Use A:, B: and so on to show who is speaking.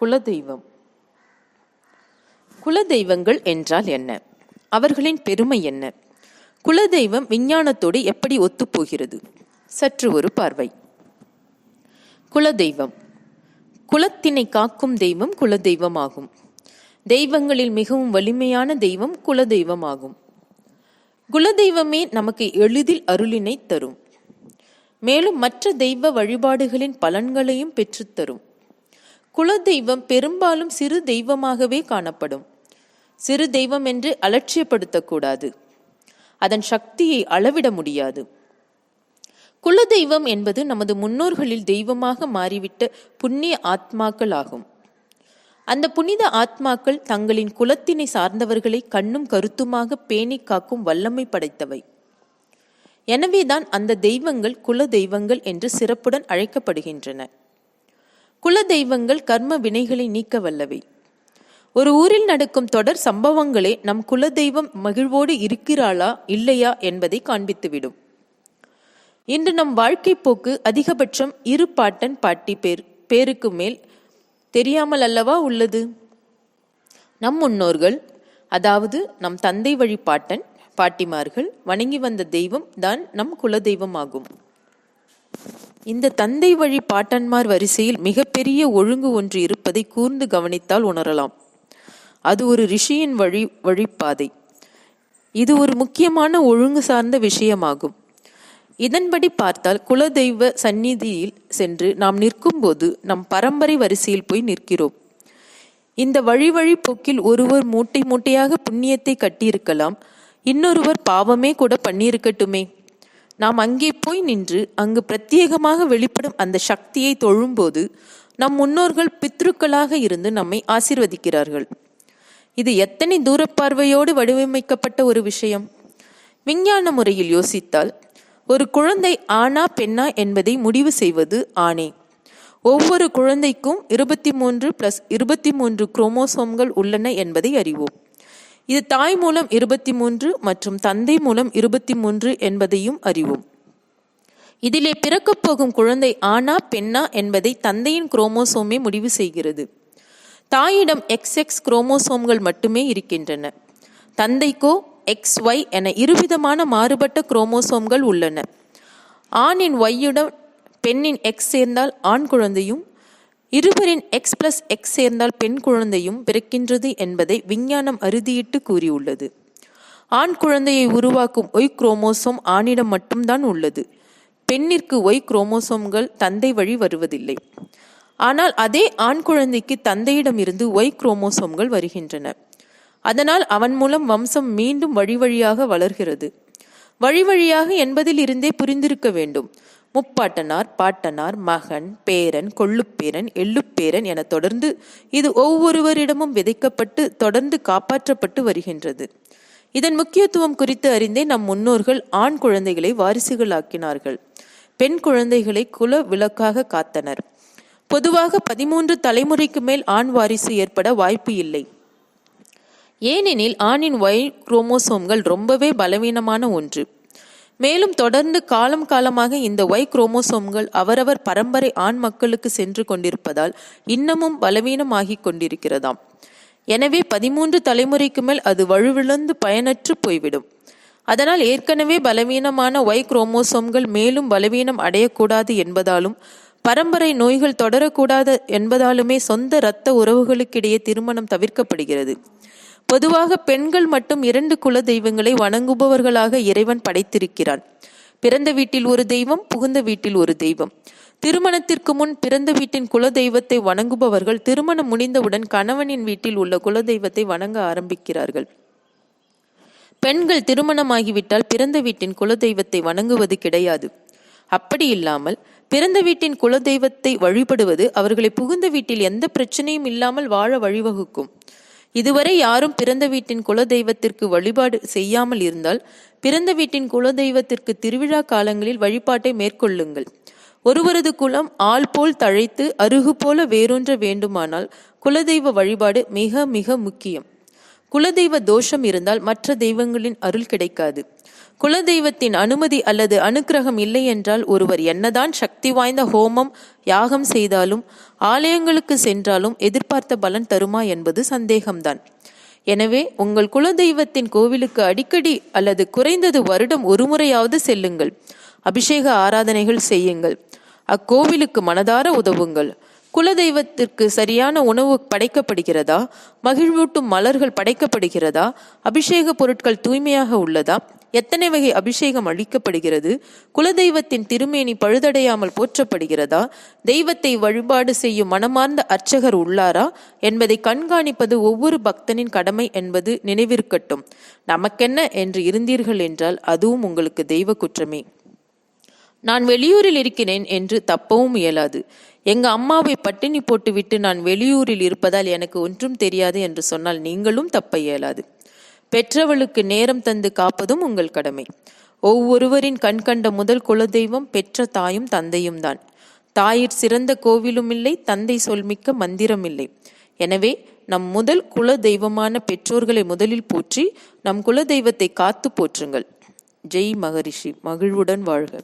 A: குலதெய்வம். குலதெய்வங்கள் என்றால் என்ன? அவர்களின் பெருமை என்ன? குலதெய்வம் விஞ்ஞானத்தோடு எப்படி ஒத்துப்போகிறது? சற்று ஒரு பார்வை. குலதெய்வம். குலத்தினை காக்கும் தெய்வம் குலதெய்வமாகும். தெய்வங்களில் மிகவும் வலிமையான தெய்வம் குலதெய்வமாகும். குலதெய்வமே நமக்கு எளிதில் அருளினை தரும். மேலும் மற்ற தெய்வ வழிபாடுகளின் பலன்களையும் பெற்றுத்தரும் குலதெய்வம் பெரும்பாலும் சிறு தெய்வமாகவே காணப்படும். சிறு தெய்வம் என்று அலட்சியப்படுத்தக்கூடாது. அதன் சக்தியை அளவிட முடியாது. குலதெய்வம் என்பது நமது முன்னோர்களில் தெய்வமாக மாறிவிட்ட புண்ணிய ஆத்மாக்கள் ஆகும் அந்த புனித ஆத்மாக்கள் தங்களின் குலத்தினை சார்ந்தவர்களை கண்ணும் கருத்துமாக பேணி காக்கும் வல்லமை படைத்தவை. எனவேதான் அந்த தெய்வங்கள் குல தெய்வங்கள் என்று சிறப்புடன் அழைக்கப்படுகின்றன. குல தெய்வங்கள் கர்ம வினைகளை நீக்க வல்லவை ஒரு ஊரில் நடக்கும் தொடர் சம்பவங்களே நம் குலதெய்வம் மகிழ்வோடு இருக்கிறாளா இல்லையா என்பதை காண்பித்துவிடும். இன்று நம் வாழ்க்கை போக்கு அதிகபட்சம் இரு பாட்டன் பாட்டி பேர் பேருக்கு மேல் தெரியாமல் அல்லவா உள்ளது? நம் முன்னோர்கள் அதாவது நம் தந்தை வழி பாட்டன் பாட்டிமார்கள் வணங்கி வந்த தெய்வம் தான் நம் குலதெய்வமாகும் இந்த தந்தை வழி பாட்டன்மார் வரிசையில் மிகப்பெரிய ஒழுங்கு ஒன்று இருப்பதை கூர்ந்து கவனித்தால் உணரலாம். அது ஒரு ரிஷியின் வழி வழிப்பாதை. இது ஒரு முக்கியமான ஒழுங்கு சார்ந்த விஷயமாகும். இதன்படி பார்த்தால் குலதெய்வ சந்நிதியில் சென்று நாம் நிற்கும்போது நம் பரம்பரை வரிசையில் போய் நிற்கிறோம். இந்த வழி வழி போக்கில் ஒருவர் மூட்டை மூட்டையாக புண்ணியத்தை கட்டியிருக்கலாம். இன்னொருவர் பாவமே கூட பண்ணியிருக்கட்டுமே. நாம் அங்கே போய் நின்று அங்கு பிரத்யேகமாக வெளிப்படும் அந்த சக்தியை தொழும்போது நம் முன்னோர்கள் பித்ருக்களாக இருந்து நம்மை ஆசிர்வதிக்கிறார்கள். இது எத்தனை தூரப்பார்வையோடு வடிவமைக்கப்பட்ட ஒரு விஷயம்? விஞ்ஞான முறையில் யோசித்தால் ஒரு குழந்தை ஆனா பெண்ணா என்பதை முடிவு செய்வது ஆணே. ஒவ்வொரு குழந்தைக்கும் இருபத்தி மூன்று பிளஸ் இருபத்தி மூன்று குரோமோசோம்கள் உள்ளன என்பதை அறிவோம். இது தாய் மூலம் இருபத்தி மூன்று மற்றும் தந்தை மூலம் இருபத்தி மூன்று என்பதையும் அறிவோம். இதிலே பிறக்கப் போகும் குழந்தை ஆனா பெண்ணா என்பதை தந்தையின் குரோமோசோமே முடிவு செய்கிறது. தாயிடம் எக்ஸ் எக்ஸ் குரோமோசோம்கள் மட்டுமே இருக்கின்றன. தந்தைக்கோ எக்ஸ் ஒய் என இருவிதமான மாறுபட்ட குரோமோசோம்கள் உள்ளன. ஆணின் ஒய்யுடன் பெண்ணின் எக்ஸ் சேர்ந்தால் ஆண் குழந்தையும் இருவரின் எக்ஸ் பிளஸ் எக்ஸ் சேர்ந்தால் பெண் குழந்தையும் பிறக்கின்றது என்பதை விஞ்ஞானம் அறுதியிட்டு கூறியுள்ளது. ஆண் குழந்தையை உருவாக்கும் ஒய் குரோமோசோம் ஆணிடம் மட்டும்தான் உள்ளது. பெண்ணிற்கு ஒய் குரோமோசோம்கள் தந்தை வழி வருவதில்லை. ஆனால் அதே ஆண் குழந்தைக்கு தந்தையிடமிருந்து ஒய் குரோமோசோம்கள் வருகின்றன. அதனால் அவன் மூலம் வம்சம் மீண்டும் வழி வழியாக வளர்கிறது. வழி வழியாக என்பதில் இருந்தே புரிந்திருக்க வேண்டும். முப்பாட்டனார் பாட்டனார் மகன் பேரன் கொள்ளுப்பேரன் எள்ளுப்பேரன் என தொடர்ந்து இது ஒவ்வொருவரிடமும் விதைக்கப்பட்டு தொடர்ந்து காப்பாற்றப்பட்டு வருகின்றது. இதன் முக்கியத்துவம் குறித்து அறிந்தே நம் முன்னோர்கள் ஆண் குழந்தைகளை வாரிசுகளாக்கினார்கள். பெண் குழந்தைகளை குல விளக்காக காத்தனர். பொதுவாக பதிமூன்று தலைமுறைக்கு மேல் ஆண் வாரிசு ஏற்பட வாய்ப்பு இல்லை. ஏனெனில் ஆணின் ஒய் குரோமோசோம்கள் ரொம்பவே பலவீனமான ஒன்று. மேலும் தொடர்ந்து காலம் காலமாக இந்த ஒய் குரோமோசோம்கள் அவரவர் பரம்பரை ஆண் மக்களுக்கு சென்று கொண்டிருப்பதால் இன்னமும் பலவீனமாகிக் கொண்டிருக்கிறதாம். எனவே பதிமூன்று தலைமுறைக்கு மேல் அது வலுவிழந்து பயனற்று போய்விடும். அதனால் ஏற்கனவே பலவீனமான ஒய் குரோமோசோம்கள் மேலும் பலவீனம் அடையக்கூடாது என்பதாலும் பரம்பரை நோய்கள் தொடரக்கூடாது என்பதாலுமே சொந்த இரத்த உறவுகளுக்கிடையே திருமணம் தவிர்க்கப்படுகிறது. பொதுவாக பெண்கள் மட்டும் இரண்டு குல தெய்வங்களை வணங்குபவர்களாக இறைவன் படைத்திருக்கிறான். பிறந்த வீட்டில் ஒரு தெய்வம் புகுந்த வீட்டில் ஒரு தெய்வம். திருமணத்திற்கு முன் பிறந்த வீட்டின் குல தெய்வத்தை வணங்குபவர்கள் திருமணம் முடிந்தவுடன் கணவனின் வீட்டில் உள்ள குல தெய்வத்தை வணங்க ஆரம்பிக்கிறார்கள். பெண்கள் திருமணமாகிவிட்டால் பிறந்த வீட்டின் குல தெய்வத்தை வணங்குவது கிடையாது. அப்படி இல்லாமல் பிறந்த வீட்டின் குல தெய்வத்தை வழிபடுவது அவர்களை புகுந்த வீட்டில் எந்த பிரச்சனையும் இல்லாமல் வாழ வழிவகுக்கும். இதுவரை யாரும் பிறந்த வீட்டின் குல தெய்வத்திற்கு வழிபாடு செய்யாமல் இருந்தால் பிறந்த வீட்டின் குலதெய்வத்திற்கு திருவிழா காலங்களில் வழிபாட்டை மேற்கொள்ளுங்கள். ஒருவரது குலம் ஆள் போல் தழைத்து அருகு போல வேரூன்ற வேண்டுமானால் குலதெய்வ வழிபாடு மிக மிக முக்கியம். குலதெய்வ தோஷம் இருந்தால் மற்ற தெய்வங்களின் அருள் கிடைக்காது. குலதெய்வத்தின் அனுமதி அல்லது அனுக்கிரகம் இல்லை என்றால் ஒருவர் என்னதான் சக்தி வாய்ந்த ஹோமம் யாகம் செய்தாலும் ஆலயங்களுக்கு சென்றாலும் எதிர்பார்த்த பலன் தருமா என்பது சந்தேகம்தான். எனவே உங்கள் குலதெய்வத்தின் கோவிலுக்கு அடிக்கடி அல்லது குறைந்தது வருடம் ஒருமுறையாவது செல்லுங்கள். அபிஷேக ஆராதனைகள் செய்யுங்கள். அக்கோவிலுக்கு மனதார உதவுங்கள். குலதெய்வத்திற்கு சரியான உணவு படைக்கப்படுகிறதா? மகிழ்வூட்டும் மலர்கள் படைக்கப்படுகிறதா? அபிஷேக பொருட்கள் தூய்மையாக உள்ளதா? எத்தனை வகை அபிஷேகம் அளிக்கப்படுகிறது? குலதெய்வத்தின் திருமேனி பழுதடையாமல் போற்றப்படுகிறதா? தெய்வத்தை வழிபாடு செய்யும் மனமார்ந்த அர்ச்சகர் உள்ளாரா? என்பதை கண்காணிப்பது ஒவ்வொரு பக்தனின் கடமை என்பது நினைவிருக்கட்டும் நமக்கென்ன என்று இருந்தீர்கள் என்றால் அதுவும் உங்களுக்கு தெய்வ குற்றமே. நான் வெளியூரில் இருக்கிறேன் என்று தப்பவும் இயலாது. எங்க அம்மாவை பட்டினி போட்டுவிட்டு நான் வெளியூரில் இருப்பதால் எனக்கு ஒன்றும் தெரியாது என்று சொன்னால் நீங்களும் தப்ப இயலாது. பெற்றவளுக்கு நேரம் தந்து காப்பதும் உங்கள் கடமை. ஒவ்வொருவரின் கண் கண்ட முதல் குலதெய்வம் பெற்ற தாயும் தந்தையும் தான் தாயிற் சிறந்த கோவிலும் இல்லை தந்தை சொல்மிக்க மந்திரம் இல்லை எனவே நம் முதல் குல தெய்வமான பெற்றோர்களை முதலில் போற்றி நம் குல தெய்வத்தை காத்து போற்றுங்கள். ஜெய் மகரிஷி மகிழ்வுடன் வாழ்க.